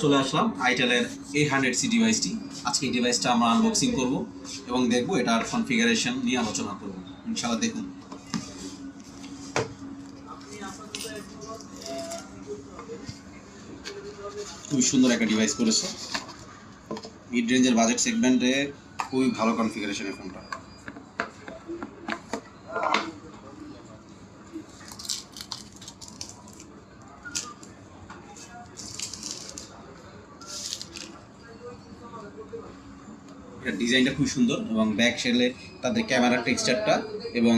চলে আসলাম আইটেলের a hundred C ডিভাইসটি আজকে এই ডিভাইসটা আমরা আনবক্সিং করব এবং দেখব এটার কনফিগারেশন নিয়ে আলোচনা করব। ইনশাআল্লাহ দেখুন। খুবই সুন্দর একটা ডিভাইস করেছে। মিড রেঞ্জের বাজেট সেগমেন্টে খুবই ভালো কনফিগারেশন এই ফোনটা ডিজাইনটা খুবই সুন্দর এবং ব্যাক সেলে তাদের ক্যামেরার টেক্সচারটা এবং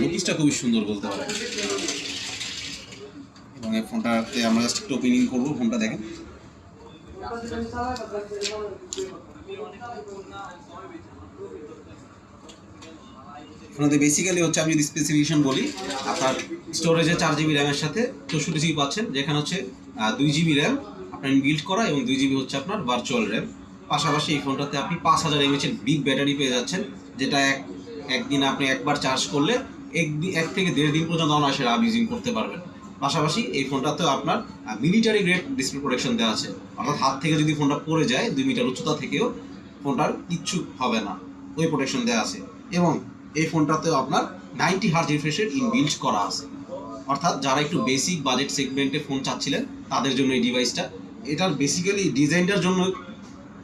লুকিসটা খুবই সুন্দর বলতে পারে এবং এই ফোনটাতে আমরা জাস্ট একটু ওপেনিং করব, ফোনটা দেখেন। বেসিক্যালি হচ্ছে আমি যদি স্পেসিফিকেশন বলি, আপনার স্টোরেজে চার জিবি র্যামের সাথে চৌষট্টি জিবি পাচ্ছেন, যেখানে হচ্ছে দুই জিবি র্যাম আপনার বিল্ড করা এবং দুই জিবি হচ্ছে আপনার ভার্চুয়াল র্যাম পাশাপাশি এই ফোনটাতে আপনি পাঁচ হাজার এমএচ এর বিগ ব্যাটারি পেয়ে যাচ্ছেন, যেটা এক, একদিন আপনি একবার চার্জ করলে এক এক থেকে দেড় দিন পর্যন্ত অনায়াসে আপ ইউজিং করতে পারবেন। পাশাপাশি এই ফোনটাতেও আপনার মিলিটারি গ্রেড ডিসপ্লে প্রোটেকশন দেওয়া আছে। অর্থাৎ হাত থেকে যদি ফোনটা পড়ে যায়, দুই মিটার উচ্চতা থেকেও ফোনটার কিচ্ছু হবে না। ওই প্রোটেকশন দেওয়া আছে। এবং এই ফোনটাতেও আপনার নাইনটি হার্জ রিফ্রেশের ইনবিল্ড করা আছে। অর্থাৎ যারা একটু বেসিক বাজেট সেগমেন্টে ফোন চাচ্ছিলেন, তাদের জন্য এই ডিভাইসটা এটার বেসিক্যালি ডিজাইনটার জন্য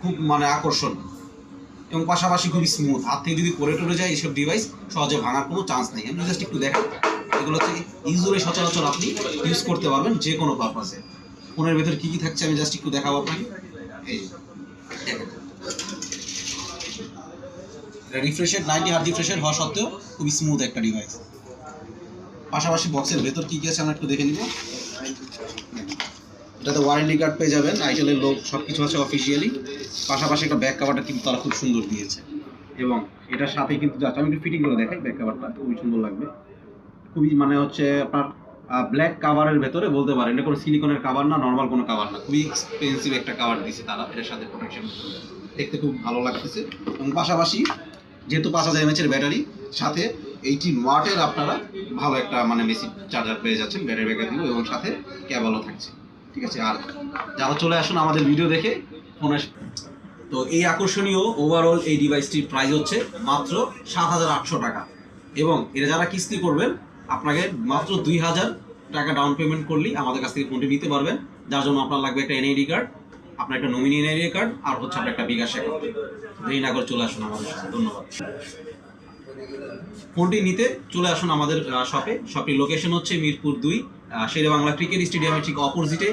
খুব মানে আকর্ষণ। এবং পাশাপাশি খুবই স্মুথ হাত থেকে যদি পরে টরে যায় এইসব ডিভাইস সহজে ভাঙার কোনো চান্স নেই। আমি জাস্ট একটু দেখাই। এগুলো হচ্ছে ইউজুয়ালি সচরাচর আপনি ইউজ করতে পারবেন যে কোনো পারপাসে ফোনের ভেতর কী কী থাকছে আমি জাস্ট একটু দেখাবো আপনাকে। এই দেখেন। রিফ্রেশের নাইনটি হার্ড রিফ্রেশের হওয়া সত্ত্বেও খুবই স্মুথ একটা ডিভাইস পাশাপাশি বক্সের ভেতর কী কী আছে আমরা একটু দেখে নিব। এটাতে ওয়ারেন্টি কার্ড পেয়ে যাবেন। আইটেলের লোক সব কিছু আছে অফিসিয়ালি পাশাপাশি একটা ব্যাক কাভারটা কিন্তু তারা খুব সুন্দর দিয়েছে। এবং এটার সাথে কিন্তু যাচ্ছে আমি একটু ফিটিং করে দেখাই ব্যাক কাভারটা খুবই সুন্দর লাগবে। খুবই মানে হচ্ছে আপনার ব্ল্যাক কাভারের ভেতরে বলতে পারেন, এটা কোনো সিলিকনের কাভার না নর্মাল কোনো কাভার না। খুবই এক্সপেন্সিভ একটা কাভার দিয়েছে তারা, এটার সাথে প্রোটেকশন দেখতে খুব ভালো লাগতেছে। এবং পাশাপাশি যেহেতু পাঁচ হাজার এমএচের ব্যাটারি সাথে এইটি ওয়াটের আপনারা ভালো একটা মানে মেসি চার্জার পেয়ে যাচ্ছেন ব্যাটারি ব্যাকআপ দিব এবং সাথে কেবলও থাকছে। ঠিক আছে? আর যারা চলে আসুন আমাদের ভিডিও দেখে ফোনের তো এই আকর্ষণীয় ওভারঅল এই ডিভাইসটির প্রাইস হচ্ছে মাত্র সাত হাজার আটশো টাকা। এবং এটা যারা কিস্তি করবেন, আপনাকে মাত্র দুই হাজার টাকা ডাউন পেমেন্ট করলেই আমাদের কাছ থেকে ফোনটি নিতে পারবেন। যার জন্য আপনার লাগবে একটা এনআইডি কার্ড আপনার একটা নমিনি এনআইডি কার্ড আর হচ্ছে আপনার একটা বিকাশ অ্যাকাউন্ট দেরি না করে চলে আসুন আমাদের সাথে, ধন্যবাদ। ফোনটি নিতে চলে আসুন আমাদের শপে শপটির লোকেশন হচ্ছে মিরপুর দুই শেরে বাংলা ক্রিকেট স্টেডিয়ামের ঠিক অপোজিটে